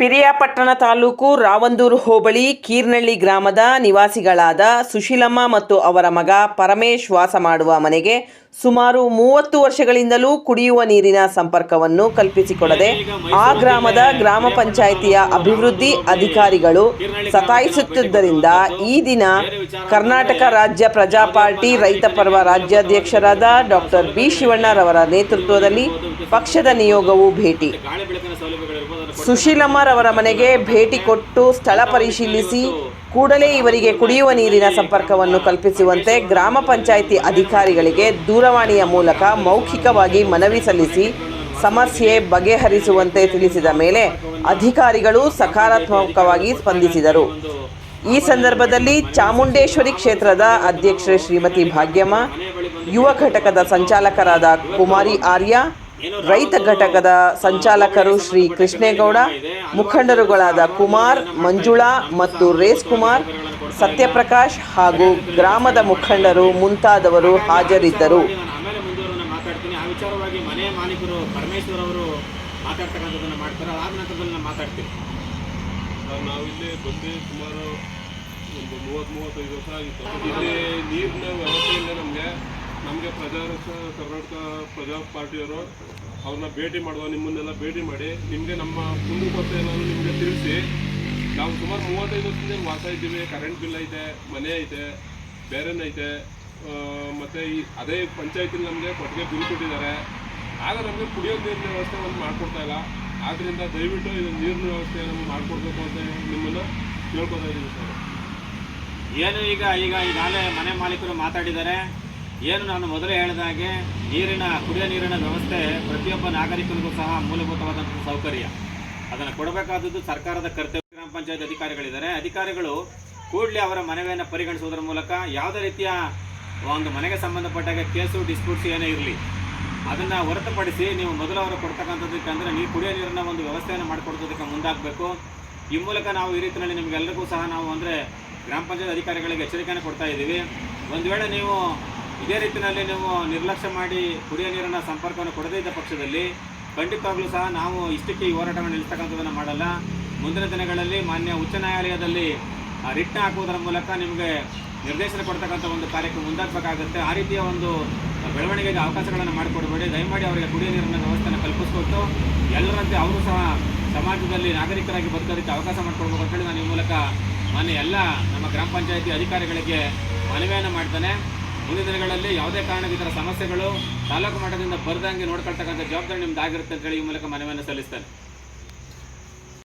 ಪಿರಿಯಾಪಟ್ಟಣ ತಾಲೂಕು ರಾವಂದೂರು ಹೋಬಳಿ ಕೀರ್ನಳ್ಳಿ ಗ್ರಾಮದ ನಿವಾಸಿಗಳಾದ ಸುಶೀಲಮ್ಮ ಮತ್ತು ಅವರ ಮಗ ಪರಮೇಶ್ ವಾಸ ಮಾಡುವ ಮನೆಗೆ ಸುಮಾರು ಮೂವತ್ತು ವರ್ಷಗಳಿಂದಲೂ ಕುಡಿಯುವ ನೀರಿನ ಸಂಪರ್ಕವನ್ನು ಕಲ್ಪಿಸಿಕೊಡದೆ ಆ ಗ್ರಾಮದ ಗ್ರಾಮ ಪಂಚಾಯಿತಿಯ ಅಭಿವೃದ್ಧಿ ಅಧಿಕಾರಿಗಳು ಸತಾಯಿಸುತ್ತಿದ್ದರಿಂದ ಈ ದಿನ ಕರ್ನಾಟಕ ರಾಜ್ಯ ಪ್ರಜಾ ಪಾರ್ಟಿ ರೈತ ಪರ್ವ ರಾಜ್ಯಾಧ್ಯಕ್ಷರಾದ ಡಾಕ್ಟರ್ ಬಿ ಶಿವಣ್ಣರವರ ನೇತೃತ್ವದಲ್ಲಿ ಪಕ್ಷದ ನಿಯೋಗವು ಭೇಟಿ. ಸುಶೀಲಮ್ಮರವರ ಮನೆಗೆ ಭೇಟಿ ಕೊಟ್ಟು ಸ್ಥಳ ಪರಿಶೀಲಿಸಿ ಕೂಡಲೇ ಇವರಿಗೆ ಕುಡಿಯುವ ನೀರಿನ ಸಂಪರ್ಕವನ್ನು ಕಲ್ಪಿಸುವಂತೆ ಗ್ರಾಮ ಪಂಚಾಯಿತಿ ಅಧಿಕಾರಿಗಳಿಗೆ ದೂರವಾಣಿಯ ಮೂಲಕ ಮೌಖಿಕವಾಗಿ ಮನವಿ ಸಲ್ಲಿಸಿ ಸಮಸ್ಯೆ ಬಗೆಹರಿಸುವಂತೆ ತಿಳಿಸಿದ ಮೇಲೆ ಅಧಿಕಾರಿಗಳು ಸಕಾರಾತ್ಮಕವಾಗಿ ಸ್ಪಂದಿಸಿದರು. ಈ ಸಂದರ್ಭದಲ್ಲಿ ಚಾಮುಂಡೇಶ್ವರಿ ಕ್ಷೇತ್ರದ ಅಧ್ಯಕ್ಷೆ ಶ್ರೀಮತಿ ಭಾಗ್ಯಮ್ಮ, ಯುವ ಘಟಕದ ಸಂಚಾಲಕರಾದ ಕುಮಾರಿ ಆರ್ಯ ರೈತ ಘಟಕದ ಸಂಚಾಲಕರು ಶ್ರೀ ಕೃಷ್ಣೇಗೌಡ ಮುಖಂಡರುಗಳಾದ ಕುಮಾರ್ ಮಂಜುಳಾ ಮತ್ತು ರೇಸ್ ಕುಮಾರ್ ಸತ್ಯಪ್ರಕಾಶ್ ಹಾಗೂ ಗ್ರಾಮದ ಮುಖಂಡರು ಮುಂತಾದವರು ಹಾಜರಿದ್ದರು. ನಾನು ಆಮೇಲೆ ಮುಂದುವರೆದ ಮಾತಾಡ್ತೀನಿ. ಆ ವಿಚಾರವಾಗಿ ಮನೆ ಮಾಲೀಕರು ಪರಮೇಶ್ವರ್ ಅವರು ಮಾತಾಡ್ತಕ್ಕಂಥದ್ದನ್ನ ಮಾಡ್ತಾರೆ. ಅದಾದ ನಂತರದಲ್ಲಿ ನಾನು ಮಾತಾಡ್ತೀನಿ. ಸರ್ ನಾವಿಲ್ಲಿ ಬಂದು ಸುಮಾರು ಒಂದು ಮೂವತ್ತು ಮೂವತ್ತೈದು ವರ್ಷ ಆಗಿತ್ತು. ಇಲ್ಲಿ ನೀರಿನ ವ್ಯವಸ್ಥೆ ಇಲ್ಲ ನಮಗೆ. ನಮಗೆ ಪ್ರಜಾರಕ್ಷ ಕರ್ನಾಟಕ ಪ್ರಜಾ ಪಾರ್ಟಿಯವರು ಅವ್ರನ್ನ ಭೇಟಿ ಮಾಡುವ, ನಿಮ್ಮನ್ನೆಲ್ಲ ಭೇಟಿ ಮಾಡಿ, ನಿಮಗೆ ನಮ್ಮ ಕುಂದುಕೊರತೆ ಏನಾದರೂ ನಿಮಗೆ ತಿಳಿಸಿ, ನಾವು ಸುಮಾರು ಮೂವತ್ತೈದು ವರ್ಷದಿಂದ ವಾಸ ಇದ್ದೀವಿ ಕರೆಂಟ್ ಬಿಲ್ ಐತೆ, ಮನೆ ಐತೆ ಬೇರೆನೈತೆ ಮತ್ತೆ ಈ ಅದೇ ಪಂಚಾಯತಿಲಿ ನಮಗೆ ಕೊಟ್ಟಿಗೆ ಬಿಲ್ ಕೊಟ್ಟಿದ್ದಾರೆ. ಆದರೆ ನಮಗೆ ಕುಡಿಯೋ ನೀರಿನ ವ್ಯವಸ್ಥೆ ಒಂದು ಮಾಡಿಕೊಡ್ತಾ ಇಲ್ಲ. ಆದ್ದರಿಂದ ದಯವಿಟ್ಟು ಇದು ನೀರಿನ ವ್ಯವಸ್ಥೆ ನಮಗೆ ಮಾಡಿಕೊಡ್ಬೇಕು ಅಂತ ನಿಮ್ಮನ್ನು ಕೇಳ್ಕೊತಾ ಇದ್ದೀವಿ ಸರ್. ಏನು ಈಗ ಈಗ ಈಗಾಗಲೇ ಮನೆ ಮಾಲೀಕರು ಮಾತಾಡಿದ್ದಾರೆ. ಏನು ನಾನು ಮೊದಲೇ ಹೇಳಿದ ಹಾಗೆ ನೀರಿನ, ಕುಡಿಯೋ ನೀರಿನ ವ್ಯವಸ್ಥೆ ಪ್ರತಿಯೊಬ್ಬ ನಾಗರಿಕನಿಗೂ ಸಹ ಮೂಲಭೂತವಾದಂಥ ಸೌಕರ್ಯ. ಅದನ್ನು ಕೊಡಬೇಕಾದದ್ದು ಸರ್ಕಾರದ ಕರ್ತವ್ಯ. ಗ್ರಾಮ ಪಂಚಾಯತ್ ಅಧಿಕಾರಿಗಳಿದ್ದಾರೆ. ಅಧಿಕಾರಿಗಳು ಕೂಡಲೇ ಅವರ ಮನವಿಯನ್ನು ಪರಿಗಣಿಸುವುದರ ಮೂಲಕ ಯಾವುದೇ ರೀತಿಯ ಒಂದು ಮನೆಗೆ ಸಂಬಂಧಪಟ್ಟಾಗ ಕೇಸು, ಡಿಸ್ಪ್ಯೂಟ್ಸ್ ಏನೇ ಇರಲಿ, ಅದನ್ನು ಹೊರತುಪಡಿಸಿ ನೀವು ಮೊದಲು ಅವರು ಕೊಡ್ತಕ್ಕಂಥದ್ದಕ್ಕೆ ಅಂದರೆ ನೀವು ಕುಡಿಯೋ ನೀರಿನ ಒಂದು ವ್ಯವಸ್ಥೆಯನ್ನು ಮಾಡಿಕೊಡೋದಕ್ಕೆ ಮುಂದಾಗಬೇಕು. ಈ ಮೂಲಕ ನಾವು ಈ ರೀತಿಯಲ್ಲಿ ನಿಮಗೆಲ್ಲರಿಗೂ ಸಹ ನಾವು ಅಂದರೆ ಗ್ರಾಮ ಪಂಚಾಯತ್ ಅಧಿಕಾರಿಗಳಿಗೆ ಎಚ್ಚರಿಕೆಯನ್ನು ಕೊಡ್ತಾ ಇದ್ದೀವಿ. ಒಂದು ವೇಳೆ ನೀವು ಇದೇ ರೀತಿಯಲ್ಲಿ ನೀವು ನಿರ್ಲಕ್ಷ್ಯ ಮಾಡಿ ಕುಡಿಯ ನೀರಿನ ಸಂಪರ್ಕವನ್ನು ಕೊಡದೇ ಇದ್ದ ಪಕ್ಷದಲ್ಲಿ ಖಂಡಿತವಾಗ್ಲೂ ಸಹ ನಾವು ಇಷ್ಟಕ್ಕೆ ಈ ಹೋರಾಟವನ್ನು ನಿಲ್ಲಿಸ್ತಕ್ಕಂಥದ್ದನ್ನು ಮಾಡಲ್ಲ. ಮುಂದಿನ ದಿನಗಳಲ್ಲಿ ಮಾನ್ಯ ಉಚ್ಚ ನ್ಯಾಯಾಲಯದಲ್ಲಿ ರಿಟ್ ಹಾಕುವುದರ ಮೂಲಕ ನಿಮಗೆ ನಿರ್ದೇಶನ ಕೊಡ್ತಕ್ಕಂಥ ಒಂದು ಕಾರ್ಯಕ್ಕೆ ಮುಂದಾಗಬೇಕಾಗುತ್ತೆ. ಆ ರೀತಿಯ ಒಂದು ಬೆಳವಣಿಗೆಗೆ ಅವಕಾಶಗಳನ್ನು ಮಾಡಿಕೊಡಬೇಡಿ. ದಯಮಾಡಿ ಅವರಿಗೆ ಕುಡಿಯ ನೀರಿನ ವ್ಯವಸ್ಥೆಯನ್ನು ಕಲ್ಪಿಸ್ಕೊಟ್ಟು ಎಲ್ಲರಂತೆ ಅವರು ಸಹ ಸಮಾಜದಲ್ಲಿ ನಾಗರಿಕರಾಗಿ ಬದುಕೋದಕ್ಕೆ ಅವಕಾಶ ಮಾಡಿಕೊಡ್ಬೇಕು ಅಂತೇಳಿ ನಾನು ಈ ಮೂಲಕ ಮಾನ್ಯ ಎಲ್ಲ ನಮ್ಮ ಗ್ರಾಮ ಪಂಚಾಯಿತಿ ಅಧಿಕಾರಿಗಳಿಗೆ ಮನವಿಯನ್ನು ಮಾಡ್ತಾನೆ. ಮುಂದಿನ ದಿನಗಳಲ್ಲಿ ಯಾವುದೇ ಕಾರಣಕ್ಕೆ ಇತರ ಸಮಸ್ಯೆಗಳು ತಾಲೂಕು ಮಟ್ಟದಿಂದ ಬರದಂಗೆ ನೋಡ್ಕೊಳ್ತಕ್ಕಂಥ ಜವಾಬ್ದಾರಿ ನಿಮ್ದು ಆಗಿರುತ್ತೆ ಅಂತೇಳಿ ಈ ಮೂಲಕ ಮನವಿಯನ್ನು ಸಲ್ಲಿಸ್ತೇನೆ.